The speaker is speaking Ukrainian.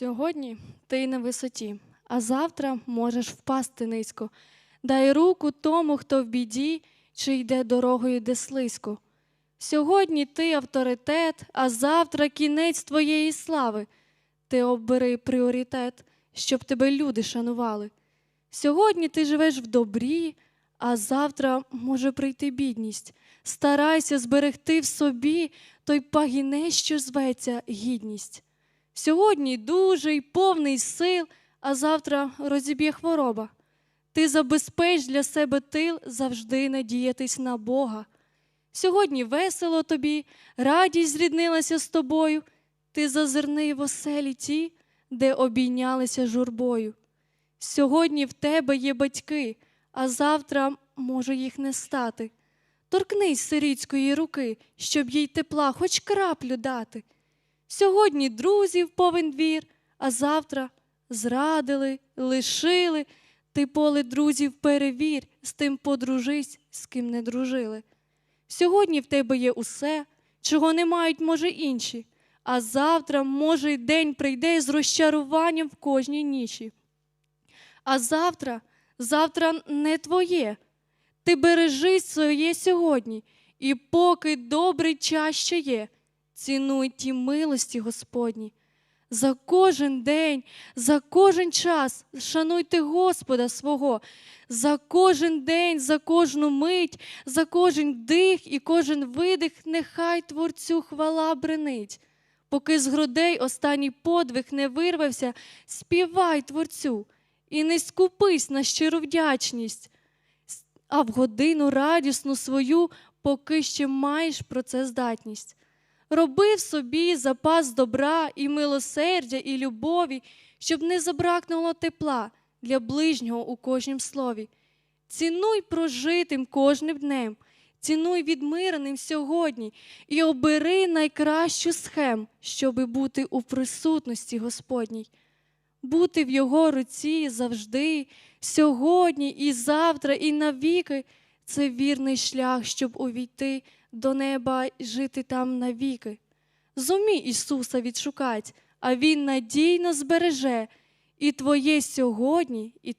Сьогодні ти на висоті, а завтра можеш впасти низько. Дай руку тому, хто в біді, чи йде дорогою, де слизько. Сьогодні ти авторитет, а завтра кінець твоєї слави. Ти оббери пріоритет, щоб тебе люди шанували. Сьогодні ти живеш в добрі, а завтра може прийти бідність. Старайся зберегти в собі той пагінець, що зветься гідність. Сьогодні дужий, повний сил, а завтра розіб'є хвороба. Ти забезпеч для себе тил завжди надіятись на Бога. Сьогодні весело тобі, радість зріднилася з тобою. Ти зазирни в оселі ті, де обійнялися журбою. Сьогодні в тебе є батьки, а завтра може їх не стати. Торкнись сирітської руки, щоб їй тепла хоч краплю дати. Сьогодні друзів повен двір, а завтра зрадили, лишили. Ти поле друзів перевір, з тим подружись, з ким не дружили. Сьогодні в тебе є усе, чого не мають, може, інші, а завтра, може, й день прийде з розчаруванням в кожній ніші. А завтра, завтра не твоє. Ти бережи своє сьогодні, і поки добрий час ще є, цінуй ті милості Господні. За кожен день, за кожен час шануйте Господа свого, за кожен день, за кожну мить, за кожен дих і кожен видих, нехай Творцю хвала бренить. Поки з грудей останній подвиг не вирвався, співай Творцю і не скупись на щиру вдячність, а в годину радісну свою, поки ще маєш про це здатність. Роби в собі запас добра і милосердя, і любові, щоб не забракнуло тепла для ближнього у кожнім слові. Цінуй прожитим кожним днем, цінуй відмиреним сьогодні і обери найкращу схем, щоби бути у присутності Господній. Бути в Його руці завжди, сьогодні і завтра, і навіки це вірний шлях, щоб увійти до неба і жити там навіки. Зумій Ісуса відшукать, а Він надійно збереже і твоє сьогодні, і твоє.